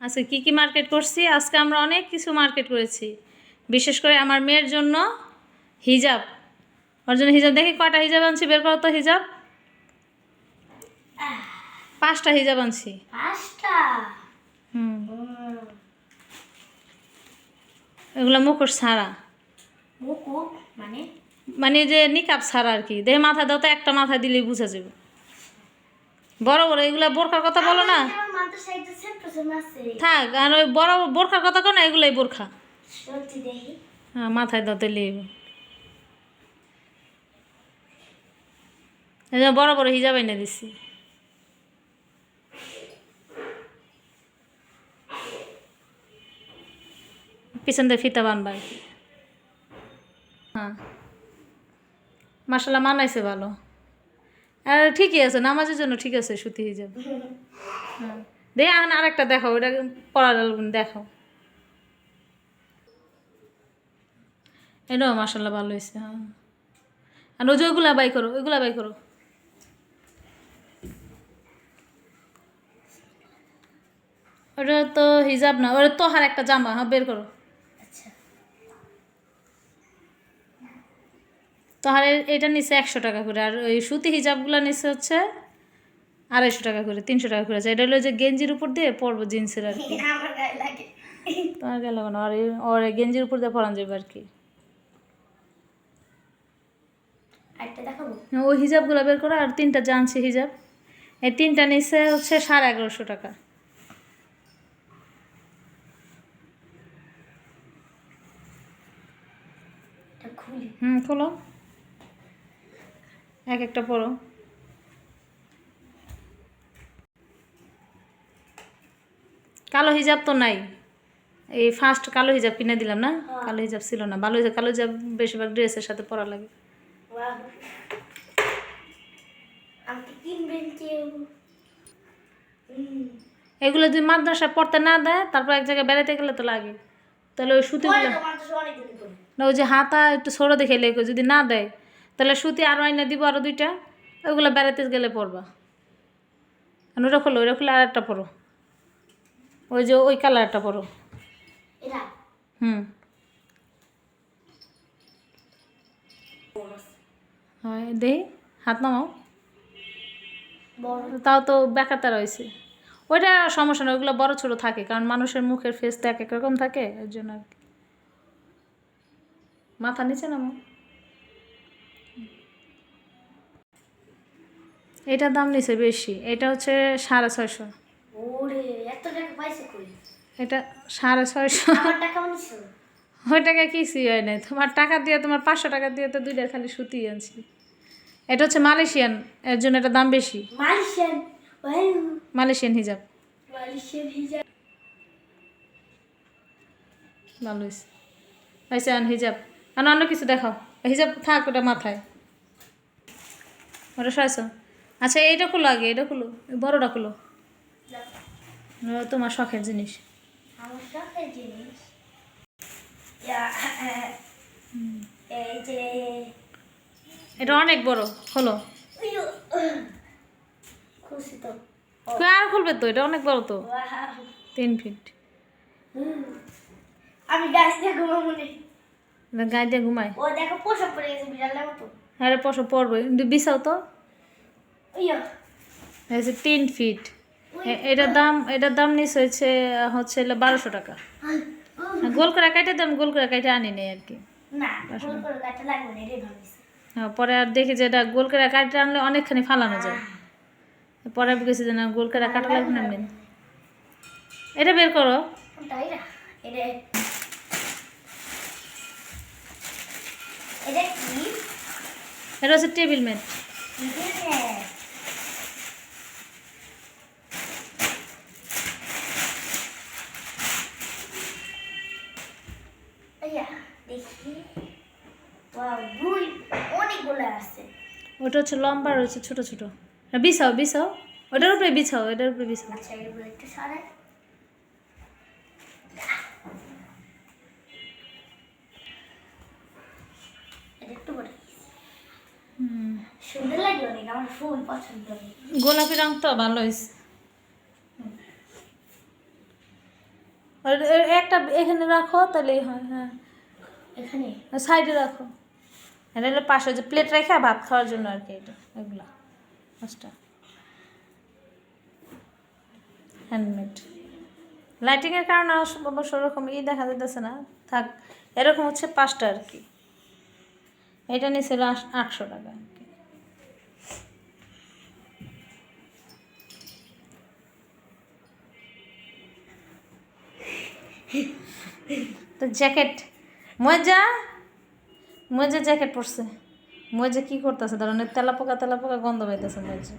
আজকে কি কি মার্কেট করছি? আজকে আমরা অনেক কিছু মার্কেট করেছি। বিশেষ করে আমার মেয়ের জন্য হিজাব। ওর জন্য হিজাব। দেখি কটা হিজাব আনছি? বের করো তো হিজাব। পাঁচটা হিজাব আনছি। পাঁচটা? হুম। হুম, এগুলো মুখোশ ছাড়া। মানে? মানে যে নিকাব ছাড়া আর কি। দেহে মাথা দাও তো একটা মাথা দিলেই বুঝা যাবে। বড় বড় এগুলা বোরখার কথা বলো না। থাক আর ওই বড় বোরখার কথা কো না এগুলাই বোরখা। হ্যাঁ মাথায় দাও তেলে এই যে বড় বড় হিজাব এনে দিছি। পিছন দিয়ে ফিতা বানবা হ্যাঁ। মাসাল্লাহ মানাইছে ভালো। আর ঠিকই আছে নামাজের জন্য ঠিক আছে সুতি হিজাব। হ্যাঁ। দে এখন আরেকটা দেখাও ওটা পড়ার দেখাও। এটাও মাসাল্লাহ ভালো হয়েছে হ্যাঁ। আর ওই যে ওইগুলা বাই করো ওইগুলা বাই করো। ওটা তো হিজাব না ওটা তোহার একটা জামা হ্যাঁ বের করো। আচ্ছা। তোহার এটা নিচ্ছে একশো টাকা করে আর ওই সুতি হিজাবগুলো নিচ্ছে হচ্ছে আড়াইশো টাকা করে তিনশো টাকা করে এটা হলো যে গেঞ্জির উপর দিয়ে পরবো জিন্সের আর কি। গায়ে তোমার গেল কেন? আর ওর গেঞ্জির উপর দিয়ে পরান যাবে আর কি। ওই হিজাবগুলো বের করো আর তিনটা জানছি হিজাব। এই তিনটা নিচ্ছে হচ্ছে সাড়ে এগারোশো টাকা। হুম খোলো। এক একটা পড়ো কালো হিজাব তো নাই। এই ফার্স্ট কালো হিজাব কিনে দিলাম না? কালো হিজাব ছিল না। ভালো হিজাব কালো হিজাব বেশিরভাগ ড্রেসের সাথে পরা লাগে। এগুলো যদি মাদ্রাসা পড়তে না দেয় তারপর এক জায়গায় বেড়াতে গেলে তো লাগে। তাহলে ওই সুতিগুলো পরে তো মাদ্রাসা অনেকদিন করে না ওই যে হাতা একটু ছোটো দেখে লেগে যদি না দেয় তাহলে সুতি আরও আইনা দিব আরও দুইটা ওইগুলো বেড়াতে গেলে পরবা। আর ওটা খোলো ওইটা খুলে আর একটা পরো। ওই যে ওই কালারটা পরো। হুম। হয় দেই হাত নামাও। তাও তো বেকারটা রয়েছে। ওইটা সমস্যা না ওইগুলো বড় ছোটো থাকে কারণ মানুষের মুখের ফেস তো এক এক রকম থাকে এর জন্য আর কি। মাথা নিচে নামো। এটার দাম নিছে বেশি এটা হচ্ছে সাড়ে ছয়শো ওরে এত টাকা পাইছে কই এটা সাড়ে ছয়শো। ওই টাকা কিছুই হয় নাই। তোমার টাকা দিয়ে তোমার পাঁচশো টাকা দিয়ে তো দুইটা খালি সুতি আনছি। এটা হচ্ছে মালয়েশিয়ান এর জন্য এটা দাম বেশি। মালয়েশিয়ান? হিজাব। ভালো হয়েছে। হয়েছে আন হিজাব। আর অন্য কিছু দেখাও। হিজাব থাক ওটা মাথায়। ওটা সয়েছ আচ্ছা এইটা খুলো আগে এটা খুলো। বড়টা খুলো। তোমার শখের জিনিস। আমার শখের জিনিস এই যে এটা অনেক বড় উইয়ো, খুশি তো আর খুলবে তো? এটা অনেক বড় তো। তিন ফিট আমি গাছ দিয়ে ঘুমাবো নে। এটা দিয়ে ঘুমায়। ও দেখো পোশাক পরে গেছে বিড়ালের মতো। আরে পশো পড়বে কিন্তু বিছাও তো। তিন ফিট এটার দাম এটার দাম নিচ হয়েছে হচ্ছে বারোশো টাকা। গোল করে কাটে দাম গোল করে কাটে আনি নেই আর কি। হ্যাঁ, পরে আর দেখি যে এটা গোল করে কাটতে আনলে অনেকখানি ফালানো যায়। পরে গেছি যে না গোল করে কাটা লাগবে না এটা বের করো। এটা হচ্ছে টেবিল ম্যাট। ওটা হচ্ছে লম্বা রয়েছে ছোট ছোট। না, বিছাও বিছাও। ওটার উপরে বিছাও এটার উপরে বিছাও। আচ্ছা গোলাপি রং তো ভালো হয়েছে। একটা এখানে রাখো তাহলেই হয় হ্যাঁ। এখানে? সাইডে রাখো। এটা হলো পাশে যে প্লেট রেখে ভাত খাওয়ার জন্য আর কি এটা, এগুলা পাঁচটা হ্যান্ডমেড লাইটিংয়ের কারণে অবশ্য- ওরকম ই দেখা যেতেছে না। থাক, এরকম হচ্ছে পাঁচটা আর কি। এটা নিয়েছিল আট- আটশো টাকা তো জ্যাকেট মজা মজা জ্যাকেট পরছে মজা কি করতেছে ধরনের তেলা পোকা তেলা পোকা গন্ধ পাইতেছে মজা